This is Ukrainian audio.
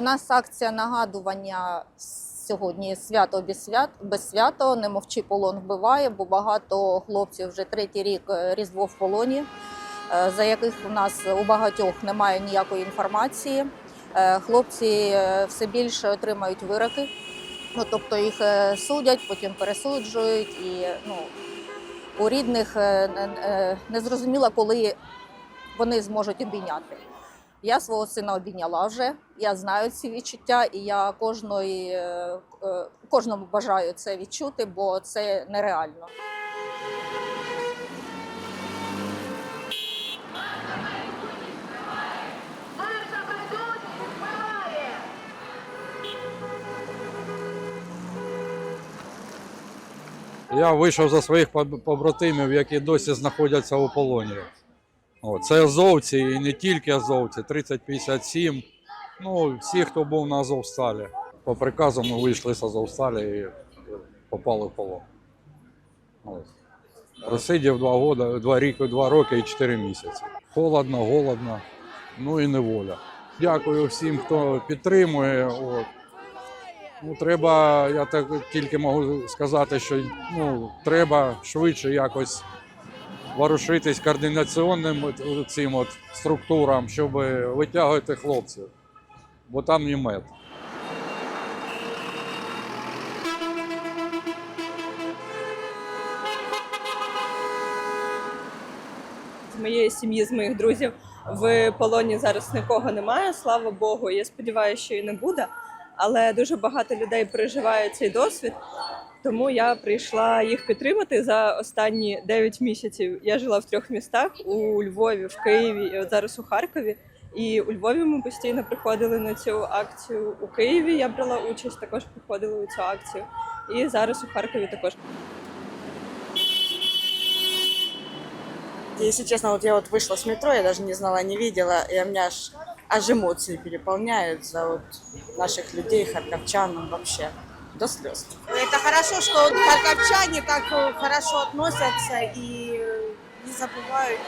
нас акція нагадування сьогодні свято без свят без свято. Не мовчи полон вбиває, бо багато хлопців вже третій рік е, різдво в полоні, е, за яких у нас у багатьох немає ніякої інформації. Е, Хлопці е, все більше отримають вироки. Ну, тобто їх е, судять, потім пересуджують, і ну, у рідних е, е, не зрозуміло, коли вони зможуть обійняти. Я свого сина обійняла вже, я знаю ці відчуття, і я кожної, е, е, кожному бажаю це відчути, бо це нереально. Я вийшов за своїх поб- побратимів, які досі знаходяться у полоні. О, це азовці і не тільки азовці, 3057. Ну, всі, хто був на Азовсталі. По приказу ми вийшли з Азовсталі і попали в полон. От. Просидів два, года, два, ріки, два роки і чотири місяці. Холодно, голодно, ну і неволя. Дякую всім, хто підтримує. От. Ну, треба, я так тільки можу сказати, що ну, треба швидше якось ворушитись координаційним цим от структурам, щоб витягувати хлопців, бо там не мед. з моєї сім'ї, з моїх друзів в полоні зараз нікого немає, слава Богу. Я сподіваюся, що і не буде. Але дуже багато людей переживають цей досвід. Тому я прийшла їх підтримати за останні 9 місяців. Я жила в трьох містах: у Львові, в Києві і от зараз у Харкові. І у Львові ми постійно приходили на цю акцію. У Києві я брала участь, також приходила у цю акцію. І зараз у Харкові також. Если честно, вот я вот вышла с метро, я даже не знала, не видела, и у меня аж, аж эмоции переполняют за вот наших людей, харьковчан вообще до слез. Это хорошо, что харьковчане так э, хорошо относятся и э, не забывают.